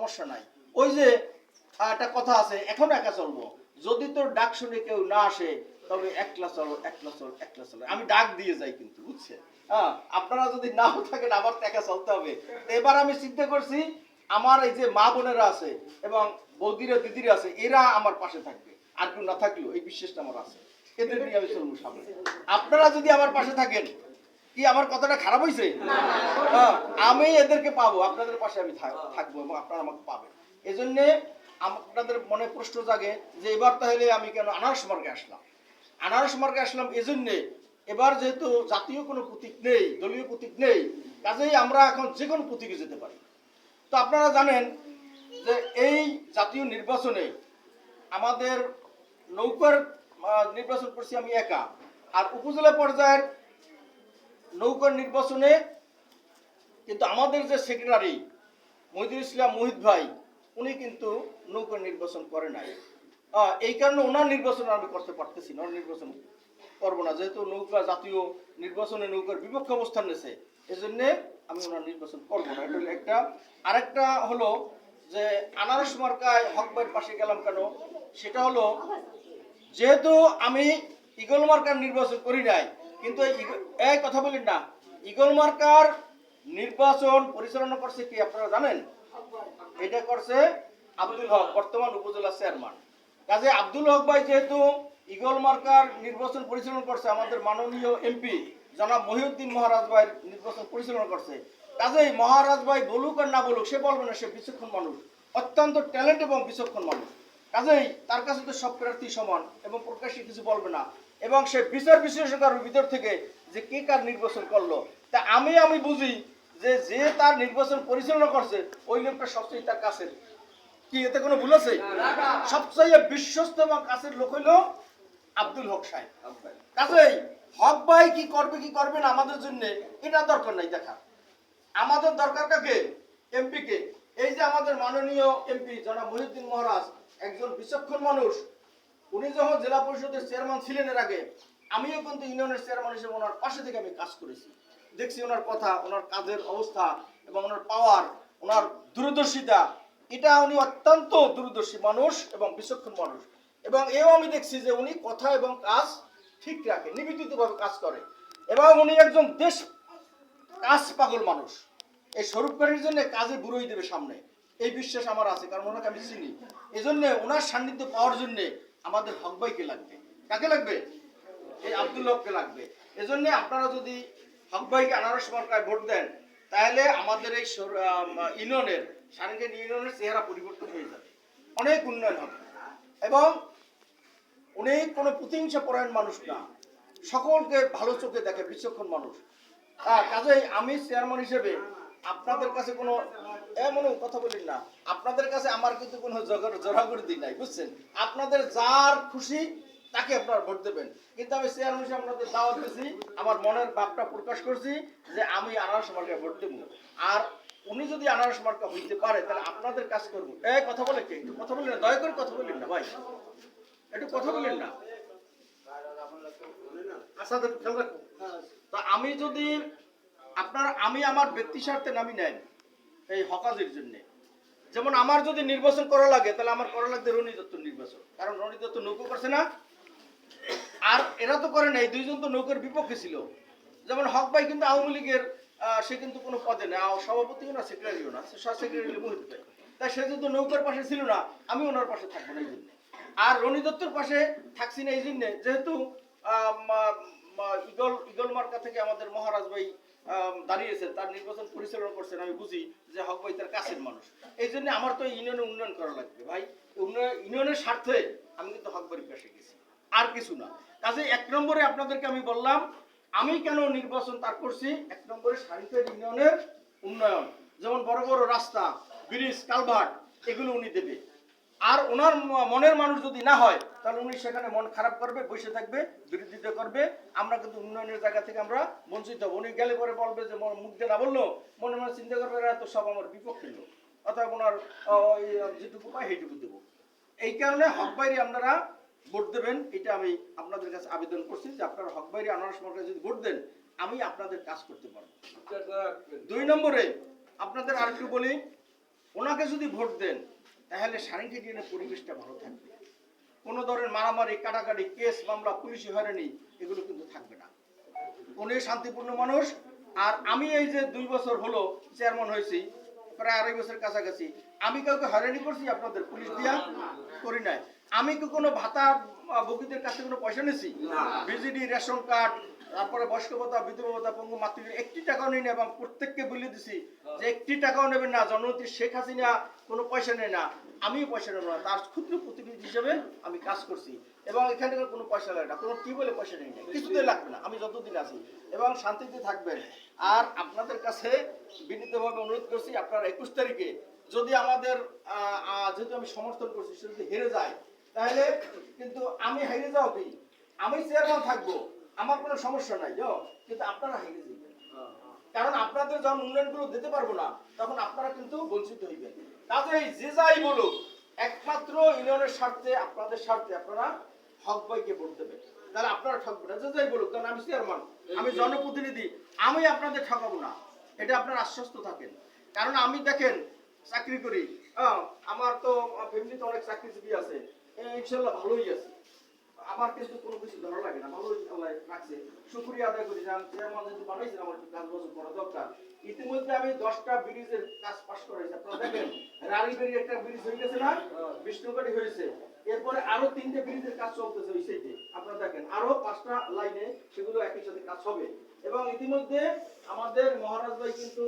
সমস্যা নাই। ওই যে একটা কথা আছে, এখন একা চলবো। যদি তোর ডাক শুনে কেউ না আসে, তবে একলা চলো, একলা চল, একলা চলো। আমি ডাক দিয়ে যাই কিন্তু, বুঝছেন? হ্যাঁ আপনারা যদি নাও থাকেন, আবার তো একা চলতে হবে। এবার আমি চিন্তা করছি, আমার এই যে মা বোনেরা আছে এবং বৌদিরা, দিদিরা আছে, এরা আমার পাশে থাকবে। আর কেউ না থাকলেও এই বিশ্বাসটা আমার আছে। এদের নিয়ে আমি চলবো সামনে। আপনারা যদি আমার পাশে থাকেন কি আমার কথাটা খারাপ হয়েছে হ্যাঁ, আমি এদেরকে পাবো আপনাদের পাশে আমি থাকব এবং আপনারা আমাকে পাবেন। এই জন্যে আপনাদের মনে প্রশ্ন জাগে যে এবার তাহলে আমি কেন আনারস মার্গে আসলাম? আনারস মার্গে আসলাম এজন্যে এবার যেহেতু জাতীয় কোনো প্রতীক নেই দলীয় প্রতীক নেই কাজেই আমরা এখন যে কোনো প্রতীকে যেতে পারি। তো আপনারা জানেন যে এই জাতীয় নির্বাচনে আমাদের নৌকার নির্বাচন করছি আমি একা। আর উপজেলা পর্যায়ের নৌকার নির্বাচনে কিন্তু আমাদের যে সেক্রেটারি মহিদুল ইসলাম মোহিত ভাই, উনি কিন্তু নৌকার নির্বাচন করে নাই। এই কারণে ওনার নির্বাচন আমি করতে পারতেছি না নির্বাচন করব না। যেহেতু নৌকা জাতীয় নির্বাচনে নৌকার বিপক্ষ অবস্থান নিয়েছে এই জন্যে আমি ওনার নির্বাচন করব না। এটা একটা, আরেকটা হলো যে আনারস মার্কায় হক ভাইয়ের পাশে গেলাম কেন? সেটা হলো, যেহেতু আমি ইগল মার্কার নির্বাচন করি নাই কিন্তু এই কথা বলেন না। ইগল মার্কার নির্বাচন পরিচালনা করছে কি আপনারা জানেন? এটা করছে আব্দুল হক, বর্তমান উপজেলা চেয়ারম্যান। কাজে আব্দুল হক ভাই যেহেতু ইগল মার্কার নির্বাচন পরিচালনা করছে, আমাদের মাননীয় এমপি জনাব মহিউদ্দিন মহারাজ ভাই নির্বাচন পরিচালনা করছে। কাজেই মহারাজ ভাই বলুক আর না বলুক, সে বলবে না, সে বিচক্ষণ মানুষ। অত্যন্ত ট্যালেন্ট এবং বিচক্ষণ মানুষ। কাজেই তার কাছে তো সব প্রার্থী সমান এবং প্রকাশ্যে কিছু বলবে না। এবং সে বিচার বিশ্লেষকের ভিতর থেকে যে কে কার নির্বাচন করল তা আমি আমি বুঝি যে যে তার নির্বাচন পরিচালনা করছে ওই লোকটা সবচেয়ে তার কাছের। কি এতে কোনো ভুল আছে? সবচেয়ে বিশ্বস্ত এবং কাছের লোক হইল আব্দুল হক সাহেব। কাজেই হক ভাই কি করবে কি করবে না আমাদের জন্য এটা দরকার নাই দেখা। আমাদের দরকার কাকে? এমপি কে? এই যে আমাদের মাননীয় এমপি জনাব মহিউদ্দিন মহারাজ একজন বিচক্ষণ মানুষ উনি যখন জেলা পরিষদের চেয়ারম্যান ছিলেন এর আগে, আমিও কিন্তু ইউনিয়নের চেয়ারম্যান হিসেবে ওনার পাশে থেকে আমি কাজ করেছি। দেখছি ওনার কথা, ওনার কাজের অবস্থা এবং ওনার পাওয়ার, ওনার দূরদর্শিতা, এটা উনি অত্যন্ত দূরদর্শী মানুষ এবং বিচক্ষণ মানুষ। এবং এও আমি দেখছি যে উনি কথা এবং কাজ ঠিক রাখে, নিবেদিতভাবে কাজ করে। এবং উনি একজন দেশ কাজ পাগল মানুষ। এই স্বরূপকারীর জন্য কাজে বুড়োই দেবে সামনে। এই বিশ্বাস আমার আছে, কারণ ওনাকে আমি চিনি। এই জন্য ওনার সান্নিধ্য পাওয়ার জন্য আমাদের হক ভাইকে লাগবে। কাকে লাগবে? এই আব্দুল হককে লাগবে। এজন্য আপনারা যদি হক ভাইকে আনারস মার্কায় ভোট দেন, তাহলে আমাদের এই ইউনিয়নের সারেঙ্গেন ইউনিয়নের চেহারা পরিবর্তন হয়ে যাবে। অনেক উন্নয়ন হবে। এবং উনি কোনো প্রতিহিংসা পরায়ণ মানুষ না। সকলকে ভালো চোখে দেখে বিচক্ষণ মানুষ। কাজেই আমি চেয়ারম্যান হিসেবে আপনাদের কাছে কোনো এমন কথা বলি না। আপনাদের কাছে আমার কিন্তু কোনো জোরাগুড়ি নাই, বুঝছেন? আপনাদের যার খুশি, তাকে আপনারা ভোট দেবেন। কিন্তু আমি চেয়ারম্যান হিসেবে আপনাদের দাওয়াত দিয়েছি আমার মনের ভাবটা প্রকাশ করছি যে আমি আনারস মার্কে ভোট দেবো। আর উনি যদি আনারস মার্কা হইতে পারে, তাহলে আপনাদের কাজ করব। এই কথা বলে কে? কথা বলেন না, দয়া করে কথা বলেন না, ভাই। একটু কথা বলেন না। আমি যদি আপনার আমি আমার ব্যক্তি স্বার্থে নামি নেন এই হকাজের জন্য। যেমন আমার যদি নির্বাচন করা লাগে, তাহলে আমার করা লাগবে রনি দত্তর নির্বাচন। কারণ রনি দত্ত নৌকো করছে না। আর এরা তো করে নাই, দুইজন তো নৌকার বিপক্ষে ছিল। যেমন হক ভাই কিন্তু আওয়ামী লীগের সে কিন্তু কোনো পদে না, সভাপতিও না, সেক্রেটারিও না সেক্রেটারি মোহিত ভাই তাই সে যেহেতু নৌকার পাশে ছিল না, আমি ওনার পাশে থাকব না এই জন্য। আর রনি দত্তর পাশে থাকছি না এই জন্য, যেহেতু ইগল ইগল মার্কা থেকে আমাদের মহারাজ ভাই আম, দাঁড়িয়েছে তার নির্বাচন পরিচালনা করছেন আমি বুঝি যে হক ভাই তার কাছের মানুষ। এই জন্য আমার তো ইউনিয়নে উন্নয়ন করা লাগবে ভাই। ইউনিয়নের স্বার্থে আমি কিন্তু হক ভাইয়ের পাশে গেছি। আর কিছু না। কাজে এক নম্বরে আপনাদেরকে আমি বললাম আমি কেন নির্বাচন তার করছি? এক নম্বরে সারিফের ইউনিয়নের উন্নয়ন। যেমন বড় বড় রাস্তা ব্রিজ কালভার্ট এগুলো উনি দেবে। আর ওনার মনের মানুষ যদি না হয় তাহলে উনি সেখানে মন খারাপ করবে, বসে থাকবে, বিরোধিতা করবে। আমরা কিন্তু উন্নয়নের জায়গা থেকে আমরা বঞ্চিত। হব উনি গেলে পরে বলবে যে মুখ দিয়ে না বলল, মনে মনে চিন্তা করবে, এরা তো সব আমার বিপক্ষে লোক। অথবা ওনার যেটুকু পায় সেইটুকু দেবো। এই কারণে হক বাইরে আপনারা ভোট দেবেন, এটা আমি আপনাদের কাছে আবেদন করছি যে আপনারা হক বাইরে আনারস মার্কায় যদি ভোট দেন, আমি আপনাদের কাজ করতে পারব। দুই নম্বরে আপনাদের আরেকটু বলি, ওনাকে যদি ভোট দেন, তাহলে সানিটেরিয়ানের পরিবেশটা ভালো থাকবে। কোনো ধরনের মারামারি, কাটাকাটি, কেস, মামলা, পুলিশি হয়রানি, এগুলো কিন্তু থাকবে না। উনি শান্তিপূর্ণ মানুষ। আর আমি এই যে দুই বছর হলো চেয়ারম্যান হয়েছি, প্রায় আড়াই বছর কাছাকাছি, আমি কাউকে হয়রানি করছি, আপনাদের পুলিশ দিয়া করি নাই। আমি কি কোনো ভাতা ভোগীদের কাছে কোনো পয়সা নিয়েছি? বিজিডি রেশন কার্ড তারপরে বয়স্ক ভাতা বিধবা ভাতা পঙ্গু মাতৃ একটি টাকাও নেই না এবং প্রত্যেককে বলে দিছি যে একটি টাকাও নেবেন না জননেত্রী শেখ হাসিনা কোনো পয়সা নেয় না আমিও পয়সা নেব না তার ক্ষুদ্র প্রতিনিধি হিসেবে আমি কাজ করছি এবং এখানে কোনো পয়সা লাগে না কোনো টিউবওয়েলে পয়সা নেই না কিছুতে লাগবে না আমি যতদিন আছি এবং শান্তিতে থাকবেন। আর আপনাদের কাছে বিনীতভাবে অনুরোধ করছি আপনারা একুশ তারিখে যদি আমাদের যেহেতু আমি সমর্থন করছি সে যদি হেরে যায় তাহলে কিন্তু আমি যাও কি? আমি চেয়ারম্যান থাকব, আমার কোনো সমস্যা নাই কিন্তু আপনারা হেরে যাবেন। কারণ আপনাদের যখন উন্নয়নগুলো দিতে পারব না, তখন আপনারা কিন্তু বঞ্চিত হইবেন। কাজেই যে যাই বলুক, একমাত্র ইউনিয়নের স্বার্থে, আপনাদের স্বার্থে আপনারা হক ভাইকে ভোট দেবেন। তাহলে আপনারা ঠকবেন যে যাই বলুক, কারণ আমি চেয়ারম্যান, আমি জনপ্রতিনিধি, আমি আপনাদের ঠকাবো না। এটা আপনারা আশ্বস্ত থাকেন। কারণ আমি দেখেন, চাকরি করি। আমার তো ফ্যামিলিতে অনেক চাকরিজীবী আছে। ইনশাল্লাহ ভালোই আছে। আমার কিন্তু কোনো কিছু ধরা লাগে না, ভালোই আল্লাহ রাখছে। আদায় করি যে আমি চেয়ারম্যান যেহেতু বানাইছেন, আমার কাজ বছর করা দরকার। ইতিমধ্যে আমি দশটা ব্রিজের কাজ করেছি। আপনারা দেখেন একটা ব্রিজ হয়ে গেছে না? বিষ্ণুবাড়ি হয়েছে। এরপরে আরও তিনটে ব্রিজের কাজ চলতেছে ওই আপনারা দেখেন, আরও পাঁচটা লাইনে সেগুলো একই সাথে কাজ হবে। এবং ইতিমধ্যে আমাদের মহারাজ ভাই কিন্তু,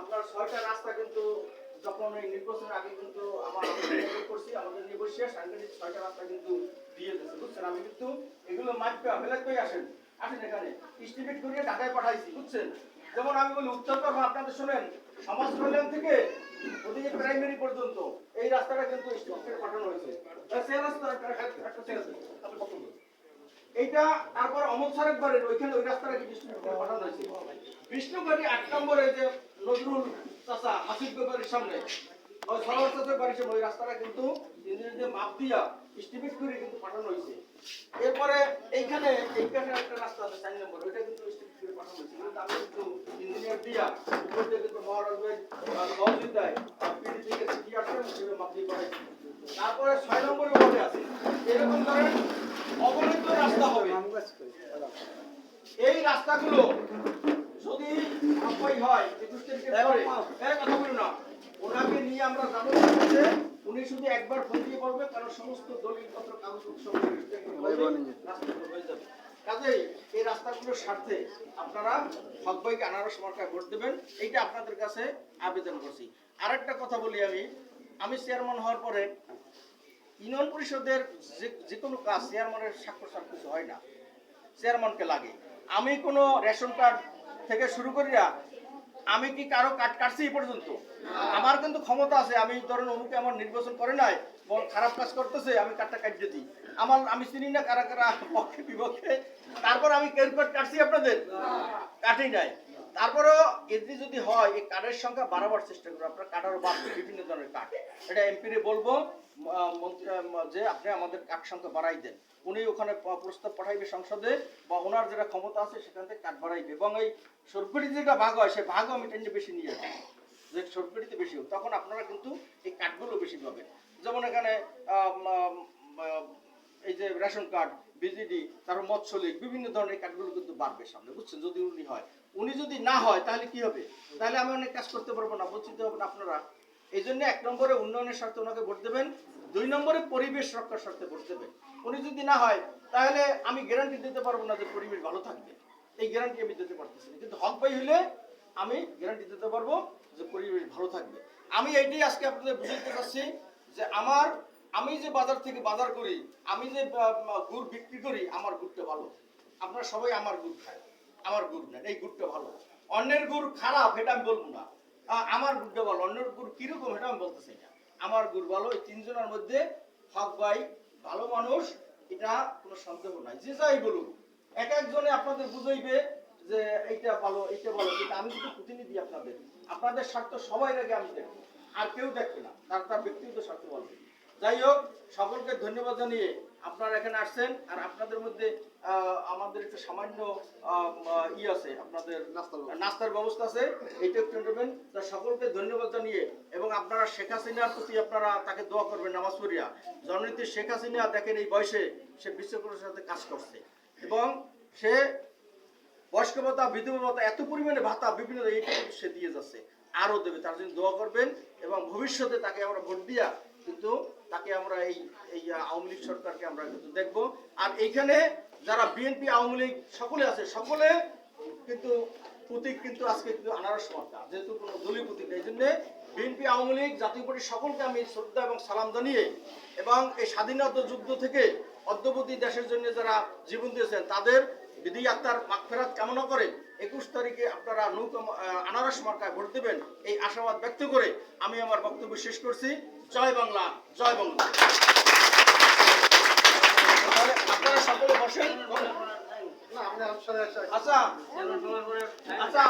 আপনার ছয়টা রাস্তা কিন্তু যখন এই নির্বাচনের আগে কিন্তু আমার আমাদের নির্বাচন সাংগঠনিক ছয়টা রাস্তা কিন্তু দিয়ে দিয়েছে, বুঝছেন? আমি কিন্তু এগুলো বেলাক করে আসেন? আসেন এখানে এস্টিমেট করিয়ে ঢাকায় পাঠাইছি, বুঝছেন? যেমন আমি বলি, উত্তর পাবো আপনাদের শোনেন, সমাজ কল্যাণ থেকে ওদিকে প্রাইমারি পর্যন্ত এই রাস্তাটা কিন্তু এস্টিমেট করে পাঠানো হয়েছে। সে রাস্তা। এইটা তারপর অমল সারেক ওইখানে ওই রাস্তাটা কি বিষ্ণু পাঠানো হয়েছে। বিষ্ণুবাড়ি আট নম্বরে যে নজরুল হাসিফ বাড়ির সামনে। ওই বাড়ির সামনে, ওই রাস্তাটা কিন্তু মাপ দিয়া এস্টিমেট করে কিন্তু পাঠানো হয়েছে। এরপরে এইখানে এইখানে একটা রাস্তা আছে, চার নম্বর, ওইটা কিন্তু এস্টিমেট করে পাঠানো হয়েছে। কিন্তু কিন্তু ইঞ্জিনিয়ার দিয়া কিন্তু মহারাজের মাপ দিয়ে তারপরে ছয় নম্বরে ওয়ার্ডে আছে, এরকম ধরেন অবৈধ রাস্তা হবে। এই রাস্তাগুলো যদি আপাই হয় পরে এই কথা বলি না। ওনাকে নিয়ে আমরা যাব উনি শুধু একবার ফোন দিয়ে বলবে কারণ সমস্ত দলিলপত্র যাবে। কাজেই এই রাস্তাগুলোর স্বার্থে আপনারা হক ভাইকে আনারস মার্কায় ভোট দেবেন এইটা আপনাদের কাছে আবেদন করছি। আরেকটা কথা বলি আমি আমি চেয়ারম্যান হওয়ার পরে ইউনিয়ন পরিষদের যে যে কোনো কাজ চেয়ারম্যানের স্বাক্ষর কিছু হয় না। চেয়ারম্যানকে লাগে। আমি কোনো রেশন কার্ড থেকে শুরু করিয়া আমি কি কারও কাট কাটছি এই পর্যন্ত? আমার কিন্তু ক্ষমতা আছে, আমি ধরেন অমুকে আমার নির্বাচন করে নাই, বল খারাপ কাজ করতেছে, আমি কাটটা কাটিয়ে দিই। আমার, আমি চিনি না কারা কারা পক্ষে বিপক্ষে, তারপর আমি কেউ কাট কাটছি আপনাদের? কাটি নাই। তারপরেও এটি যদি হয়, এই কার্ডের সংখ্যা বাড়াবার চেষ্টা করব আপনার কার্ড আরও বাড়বে, বিভিন্ন ধরনের কার্ড। এটা এমপিরে বলব যে আপনি আমাদের কার্ড সংখ্যা বাড়াই দেন। উনি ওখানে প্রস্তাব পাঠাইবে সংসদে, বা ওনার যেটা ক্ষমতা আছে, সেখান থেকে কার্ড বাড়াইবে। এবং এই সরকারি যেটা ভাগ হয় সে ভাগও আমি টেন্ডে বেশি নিয়ে যাই যে সরকারিতে বেশি হোক তখন আপনারা কিন্তু এই কার্ডগুলো বেশি পাবেন। যেমন এখানে এই যে রেশন কার্ড বিজিডি, তারপর মৎস্য লীগ বিভিন্ন ধরনের কার্ডগুলো কিন্তু বাড়বে সামনে, বুঝছেন? যদি উনি হয়। উনি যদি না হয়, তাহলে কি হবে? তাহলে আমি অনেক কাজ করতে পারব না, বঞ্চিত হবেন আপনারা। এই জন্য এক নম্বরে উন্নয়নের স্বার্থে ওনাকে ভোট দেবেন, দুই নম্বরে পরিবেশ রক্ষার স্বার্থে ভোট দেবেন। উনি যদি না হয়, তাহলে আমি গ্যারান্টি দিতে পারব না যে পরিবেশ ভালো থাকবে। এই গ্যারান্টি আমি দিতে পারতেছি না। কিন্তু হক পাই হলে আমি গ্যারান্টি দিতে পারব যে পরিবেশ ভালো থাকবে। আমি এইটাই আজকে আপনাদের বুঝাইতে চাচ্ছি যে আমার আমি যে বাজার থেকে বাজার করি, আমি যে গুড় বিক্রি করি, আমার গুড়টা ভালো। আপনারা সবাই আমার গুড় খায়। আমার গুড় নেন, এই গুড়টা ভালো। অন্যের গুড় খারাপ এটা আমি বলব না। আমার গুড়টা ভালো, অন্যের গুড় কীরকম এটা আমি বলতেছি না। আমার গুড় ভালো, এই তিনজনের মধ্যে হক ভাই ভালো মানুষ, এটা কোনো সন্দেহ নাই। যে যাই বলুক, এক একজনে আপনাদের বুঝাইবে যে এইটা ভালো এইটা ভালো, কিন্তু আমি কিন্তু প্রতিনিধি আপনাদের আপনাদের স্বার্থ সবাই আগে আমি দেখব। আর কেউ দেখবে না, তার তার ব্যক্তিগত স্বার্থ বলবে। যাই হোক সকলকে ধন্যবাদ জানিয়ে আপনারা এখানে আসছেন আর আপনাদের মধ্যে আমাদের একটু সামান্য ই আছে আপনাদের নাস্তার ব্যবস্থা। আছে এইটা একটু নেবেন। তা সকলকে ধন্যবাদ জানিয়ে এবং আপনারা শেখ হাসিনার প্রতি আপনারা তাকে দোয়া করবেন নামাজ পড়িয়া। জননীতি শেখ হাসিনা দেখেন এই বয়সে সে বিশ্বকর্মের সাথে কাজ করছে। এবং সে বয়স্ক ভাতা বিধবা ভাতা এত পরিমাণে ভাতা বিভিন্ন এইটা সে দিয়ে যাচ্ছে। আরও দেবে তার জন্য দোয়া করবেন এবং ভবিষ্যতে তাকে আমরা ভোট দিয়া কিন্তু তাকে আমরা এই এই আওয়ামী লীগ সরকারকে আমরা কিন্তু দেখব। আর এইখানে যারা বিএনপি, আওয়ামী লীগ সকলে আছে, সকলে কিন্তু প্রতীক কিন্তু আজকে কিন্তু আনারস মার্কা যেহেতু কোনো দলীয় প্রতীক এই জন্যে বিএনপি, আওয়ামী লীগ, জাতীয় পার্টির সকলকে আমি শ্রদ্ধা এবং সালাম জানিয়ে এবং এই স্বাধীনতা যুদ্ধ থেকে অদ্যবধি দেশের জন্য যারা জীবন দিয়েছেন তাদের বিধি আত্মার মাগফেরাত কামনা করে একুশ তারিখে আপনারা নৌকা আনারস মার্কায় ভোট দেবেন। এই আশাবাদ ব্যক্ত করে আমি আমার বক্তব্য শেষ করছি। জয় বাংলা জয় বাংলা। আপনারা সকলে বসেন। আচ্ছা। আচ্ছা।